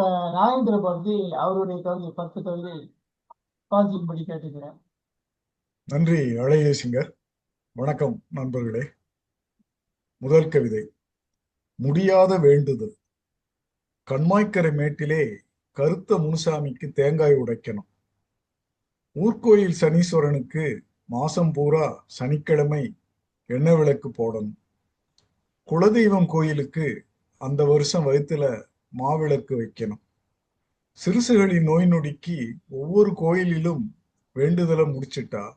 இப்ப பாரதி அவருடைய கவிதை பத்து கவிதை வாசிக்கும்படி கேட்டுக்கிறேன் நன்றி அழகேசிங்கர் வணக்கம் நண்பர்களே. முதல் கவிதை. முடியாத வேண்டுதல். கண்மாய்க்கரை மேட்டிலே கருத்த முனுசாமிக்கு தேங்காய் உடைக்கணும். ஊர்கோயில் சனீஸ்வரனுக்கு மாசம் பூரா சனிக்கிழமை எண்ணெய் விளக்கு போடணும். குலதெய்வம் கோயிலுக்கு அந்த வருஷம் வயிற்றுல மாவிளக்கு வைக்கணும். சிறுசுகளின் நோய் நொடிக்கு ஒவ்வொரு கோயிலிலும் வேண்டுதலை முடிச்சிட்டா?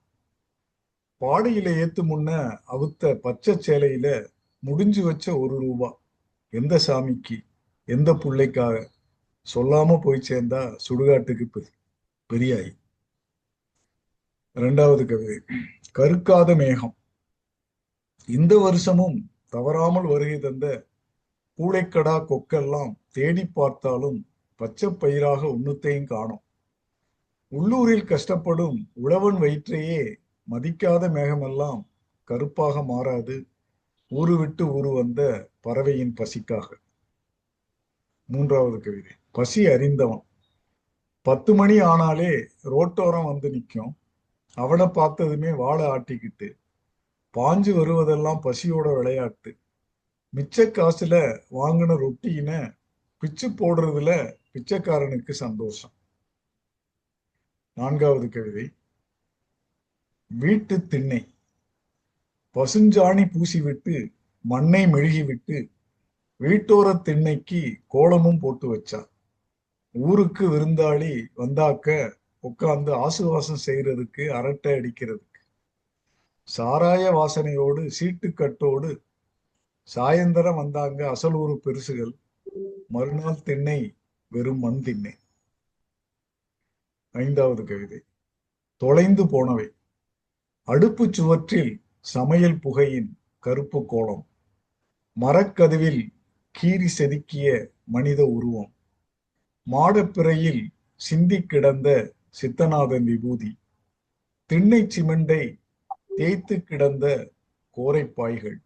பாடையில ஏத்து முன்ன அவுத்த பச்சை சேலையில முடிஞ்சு வச்ச ஒரு ரூபா. எந்த சாமிக்கு? எந்த பிள்ளைக்காக? சொல்லாம போய் சேர்ந்தா சுடுகாட்டுக்கு பெ- பெரியாய். இரண்டாவது கவிதை. கருக்காத மேகம். இந்த வருஷமும் தவறாமல் வருகை தந்த பூளைக்கடா கொக்கெல்லாம் தேடி பார்த்தாலும் பச்சை பயிராக உன்னுத்தையும் காணும். உள்ளூரில் கஷ்டப்படும் உழவன் வயிற்றையே மதிக்காத மேகமெல்லாம் கருப்பாக மாறாது. ஊரு விட்டு ஊரு வந்த பறவையின் பசிக்காக. மூன்றாவது கவிதை. பசி அறிந்தவன். பத்து மணி ஆனாலே ரோட்டோரம் வந்து நிற்கும். அவனை பார்த்ததுமே வாழை ஆட்டிக்கிட்டு பாஞ்சு வருவதெல்லாம் பசியோட விளையாட்டு. மிச்ச காசுல வாங்கின ரொட்டியின பிச்சு போடுறதுல பிச்சைக்காரனுக்கு சந்தோஷம். நான்காவது கவிதை. வீட்டு திண்ணை. பசுஞ்சாணி பூசிவிட்டு மண்ணை மெழுகிவிட்டு வீட்டோர திண்ணைக்கு கோலமும் போட்டு வச்சா. ஊருக்கு விருந்தாளி வந்தாக்க உட்கார்ந்து ஆசுவாசம் செய்யறதுக்கு அரட்டை அடிக்கிறதுக்கு. சாராய வாசனையோடு சீட்டுக்கட்டோடு சாயந்தரம் வந்தாங்க அசல் ஊரு பெருசுகள். மறுநாள் திண்ணை வெறும் மண் திண்ணை. ஐந்தாவது கவிதை. தொலைந்து போனவை. அடுப்பு சுவற்றில் சமையல் புகையின் கருப்பு கோலம். மரக்கதவில் கீறி செதுக்கிய மனித உருவம். மாடப்பிறையில் சிந்தி கிடந்த சித்தநாதன் விபூதி. திண்ணை சிமெண்டை தேய்த்து கிடந்த கோரைப்பாய்கள்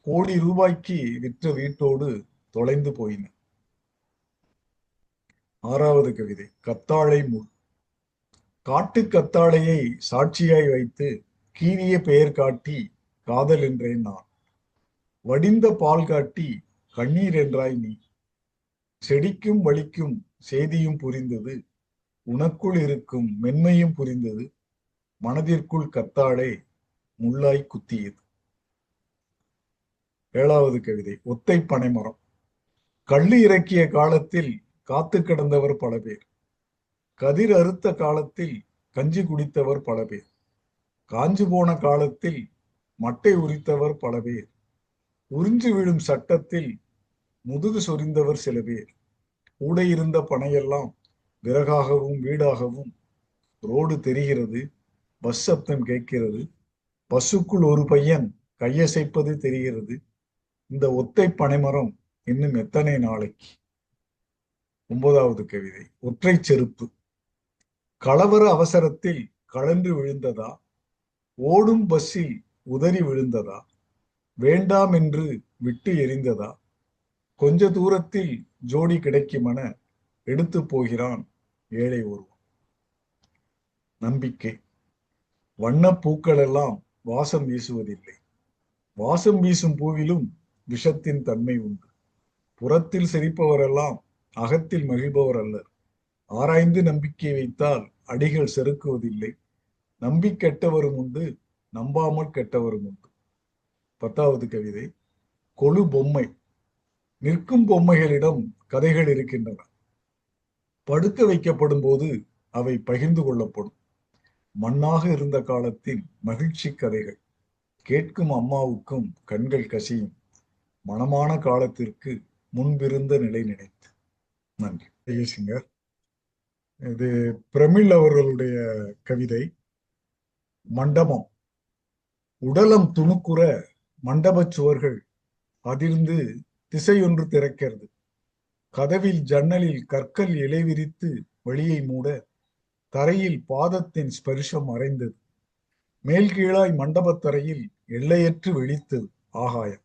கோடி ரூபாய்க்கு விற்ற வீட்டோடு தொலைந்து போயின. ஆறாவது கவிதை கத்தாழை முள் காட்டு கத்தாழையை சாட்சியாய் வைத்து கீரிய பெயர் காட்டி காதல் என்றேன் நான். வடிந்த பால் காட்டி கண்ணீர் என்றாய் நீ. செடிக்கும் வலிக்கும் செய்தியும் புரிந்தது. உனக்குள் இருக்கும் மென்மையும் புரிந்தது. மனதிற்குள் கத்தாழை முள்ளாய் குத்தியது. ஏழாவது கவிதை ஒத்தை பனைமரம். கள்ளி இறக்கிய காலத்தில் காத்து கிடந்தவர் பல பேர். கதிர் அறுத்த காலத்தில் கஞ்சி குடித்தவர் பல பேர். காஞ்சு போன காலத்தில் மட்டை உரித்தவர் பல பேர். உறிஞ்சு விழும் சட்டத்தில் முதுகு சொரிந்தவர் சில பேர். கூட இருந்த பனையெல்லாம் விறகாகவும் வீடாகவும் ரோடு தெரிகிறது பஸ் சப்தம் கேட்கிறது பஸ்ஸுக்குள் ஒரு பையன் கையசைப்பது தெரிகிறது. இந்த ஒத்தை பனைமரம் இன்னும் எத்தனை நாளைக்கு? ஒன்பதாவது கவிதை ஒற்றை செருப்பு. கலவர அவசரத்தில் கலன்று விழுந்ததா? ஓடும் பஸ்ஸில் உதறி விழுந்ததா? வேண்டாம் என்று விட்டு எரிந்ததா? கொஞ்ச தூரத்தில் ஜோடி கிடைக்குமென எடுத்து போகிறான் ஏழை ஒருவன். நம்பிக்கை. வண்ணப்பூக்கள் எல்லாம் வாசம் வீசுவதில்லை. வாசம் வீசும் பூவிலும் விஷத்தின் தன்மை உண்டு. புறத்தில் சிரிப்பவரெல்லாம் அகத்தில் மகிழ்பவர் அல்லர் ஆராய்ந்து நம்பிக்கை வைத்தால் அடிகள் செருக்குவதில்லை. நம்பி கெட்டவரும் உண்டு நம்பாமல் கெட்டவரும் உண்டு. பத்தாவது கவிதை கொழு பொம்மை. நிற்கும் பொம்மைகளிடம் கதைகள் இருக்கின்றன. படுக்க வைக்கப்படும் போது அவை பகிர்ந்து கொள்ளப்படும். மண்ணாக இருந்த காலத்தின் மகிழ்ச்சி கதைகள். கேட்கும் அம்மாவுக்கும் கண்கள் கசியும். மனமான காலத்திற்கு முன்பிருந்த நிலை நினைத்து. நன்றி. ஜெயசிங்கர். இது பிரமிழ் அவர்களுடைய கவிதை மண்டபம். உடலம் துணுக்குற மண்டபச் சுவர்கள் அதிர்ந்து திசையொன்று திறக்கிறது. கதவில் ஜன்னலில் கற்கள் இலை விரித்து வழியை மூட தரையில் பாதத்தின் ஸ்பரிசம் அறைந்தது மேல் கீழாய் மண்டபத் தரையில் எல்லையற்று வெளித்தது ஆகாயம்.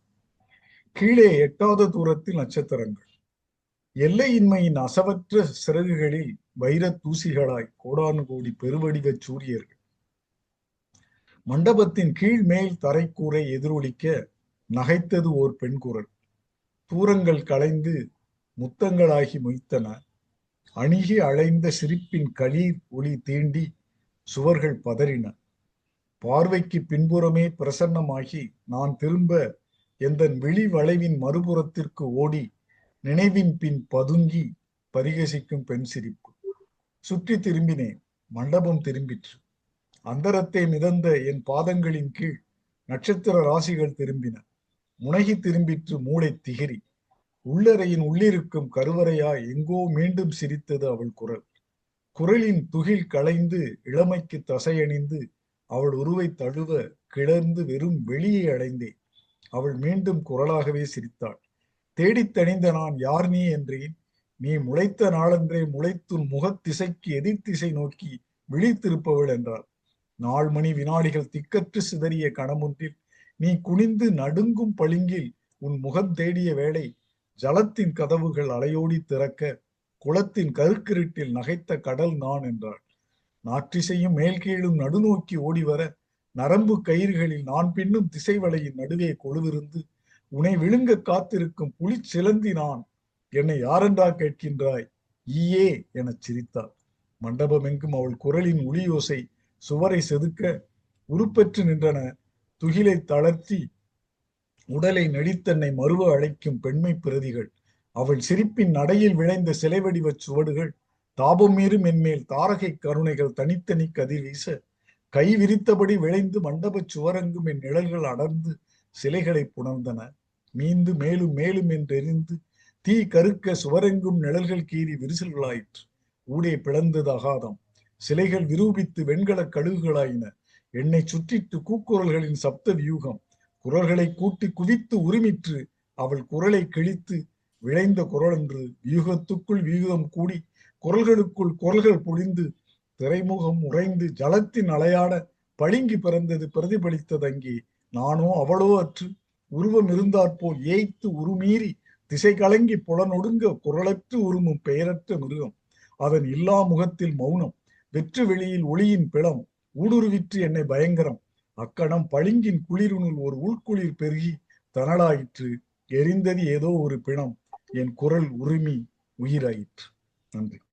கீழே எட்டாத தூரத்தில் நட்சத்திரங்கள். எல்லையின்மையின் அசவற்ற சிறகுகளில் வைரத் தூசிகளாய் கோடானு கோடி பெருவடிவ சூரியர்கள். மண்டபத்தின் கீழ் மேல் தரைக்கூரை எதிரொலிக்க நகைத்தது ஓர் பெண் குரல். தூரங்கள் களைந்து முத்தங்களாகி மொய்த்தன. அணுகி அலைந்த சிரிப்பின் களீர் ஒளி தீண்டி சுவர்கள் பதறின. பார்வைக்கு பின்புறமே பிரசன்னமாகி நான் திரும்ப எந்தன் விழி வளைவின் மறுபுறத்திற்கு ஓடி நினைவின் பின் பதுங்கி பரிகசிக்கும் பெண் சிரிப்பு. சுற்றி திரும்பினேன் மண்டபம் திரும்பிற்று. அந்தரத்தை மிதந்த என் பாதங்களின் கீழ் நட்சத்திர ராசிகள் திரும்பின. முனகி திரும்பிற்று மூளை திகிரி. உள்ளறையின் உள்ளிருக்கும் கருவறையா எங்கோ மீண்டும் சிரித்தது அவள் குரல். குரலின் துகில் களைந்து இளமைக்கு தசையணிந்து அவள் உருவை தழுவ கிளர்ந்து வெறும் வெளியே அடைந்தேன். அவள் மீண்டும் குரலாகவே சிரித்தாள். தேடித் தணிந்த நான் யார் நீ? என்றேன். நீ முளைத்த நாளன்றே முளைத்துன் முகத்திசைக்கு எதிர்த்திசை நோக்கி விழித்திருப்பவள் என்றாள். நாள் மணி வினாடிகள் திக்கற்று சிதறிய கணமொன்றில் நீ குனிந்து நடுங்கும் பளிங்கில் உன் முகம் தேடிய வேளை ஜலத்தின் கதவுகள் அலையோடி திறக்க குளத்தின் கருக்கிருட்டில் நகைத்த கடல் நான் என்றாள். நாற்றிசையும் மேல் கீழும் நடுநோக்கி ஓடிவர நரம்பு கயிறுகளில் நான் பின்னும் திசைவலையின் நடுவே கொழுவிருந்து உன்னை விழுங்க காத்திருக்கும் புலி சிலந்தி நான். என்னை யாரென்றா கேட்கின்றாய்? ஈயே எனச் சிரித்தாள். மண்டபம் எங்கும் அவள் குரலின் ஒளியோசை சுவரை செதுக்க உருப்பெற்று நின்றன. துகிலை தளர்த்தி உடலை நெடித்தன்னை மறுவ அழைக்கும் பெண்மை பிரதிகள். அவள் சிரிப்பின் நடையில் விளைந்த சிலை வடிவச் சுவடுகள் தாபம் மீறும் என்மேல் தாரகை கருணைகள் தனித்தனி கதிர் வீச கை விரித்தபடி விளைந்து மண்டபச் சுவரங்கும் என் நிழல்கள் அடர்ந்து சிலைகளை புணர்ந்தன. மீந்து மேலும் மேலும் என்றெறிந்து தீ கருக்க சுவரெங்கும் நிழல்கள் கீறி விரிசல்களாயிற்று. ஊடே பிளந்தது அகாதம். சிலைகள் விரூபித்து வெண்கலக் கழுகுகளாயின. என்னை சுற்றிட்டு கூக்குரல்களின் சப்த வியூகம். குரல்களை கூட்டி குவித்து உரிமிற்று அவள் குரலை கிழித்து விளைந்த குரலன்று வியூகத்துக்குள் வியூகம் கூடி குரல்களுக்குள் குரல்கள் பொழிந்து திரைமுகம் உறைந்து ஜலத்தின் அலையாட பளிங்கி பிறந்தது பிரதிபலித்ததங்கி. நானோ அவளோ அற்று உருவம் இருந்தாற்போல் ஏய்த்து உருமீறி திசை கலங்கி புலனொடுங்க குரலற்று உருமும் பெயரற்ற மிருகம். அதன் இல்லா முகத்தில் மௌனம் வெற்று வெளியில் ஒளியின் பிளம் ஊடுருவிற்று என்னை பயங்கரம். அக்கணம் பளிங்கின் குளிருனுள் ஒரு உள்குளிர் பெருகி தனலாயிற்று எரிந்தது ஏதோ ஒரு பிணம். என் குரல் உரிமை உயிராயிற்று. நன்றி.